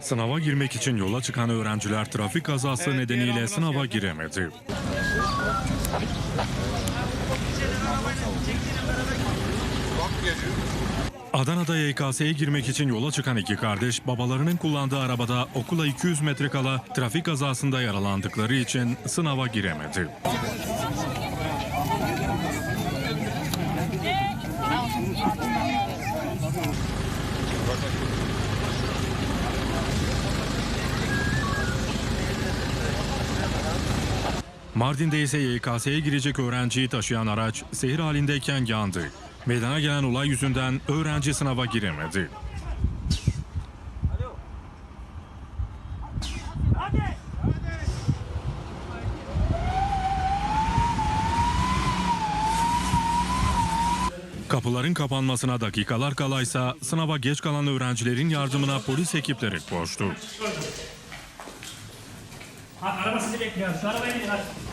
Sınava girmek için yola çıkan öğrenciler trafik kazası nedeniyle sınava giremedi. Adana'da YKS'ye girmek için yola çıkan iki kardeş babalarının kullandığı arabada okula 200 metre kala trafik kazasında yaralandıkları için sınava giremedi. Mardin'de ise YKS'ye girecek öğrenciyi taşıyan araç seyir halindeyken yandı. Meydana gelen olay yüzünden öğrenci sınava giremedi. Kapıların kapanmasına dakikalar kalaysa sınava geç kalan öğrencilerin yardımına polis ekipleri koştu. Hadi araba bekliyor. Şu arabaya binin hadi.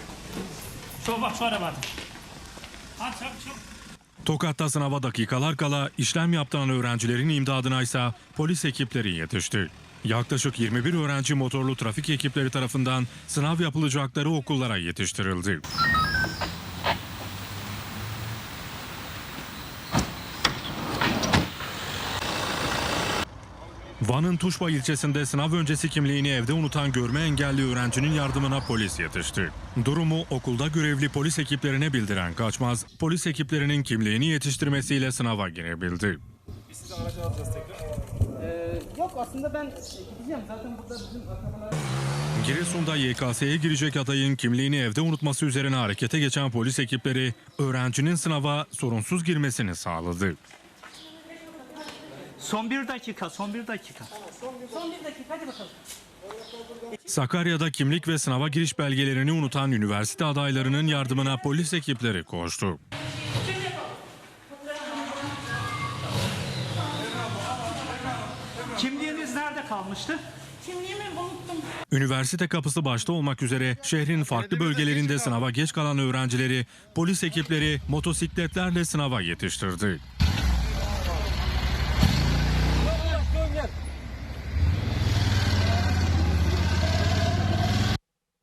Tokat'ta sınava dakikalar kala işlem yaptıran öğrencilerin imdadına ise polis ekipleri yetişti. Yaklaşık 21 öğrenci motorlu trafik ekipleri tarafından sınav yapılacakları okullara yetiştirildi. Van'ın Tuşba ilçesinde sınav öncesi kimliğini evde unutan görme engelli öğrencinin yardımına polis yetişti. Durumu okulda görevli polis ekiplerine bildiren Kaçmaz, polis ekiplerinin kimliğini yetiştirmesiyle sınava girebildi. Ee, yok aslında ben gideceğim zaten burada bizim akrabalar... Giresun'da YKS'ye girecek adayın kimliğini evde unutması üzerine harekete geçen polis ekipleri öğrencinin sınava sorunsuz girmesini sağladı. Son bir dakika, son bir dakika. Son bir dakika hadi bakalım. Sakarya'da kimlik ve sınava giriş belgelerini unutan üniversite adaylarının yardımına polis ekipleri koştu. Kimliğiniz nerede kalmıştı? Kimliğimi unuttum. Üniversite kapısı başta olmak üzere şehrin farklı bölgelerinde sınava geç kalan öğrencileri polis ekipleri motosikletlerle sınava yetiştirdi.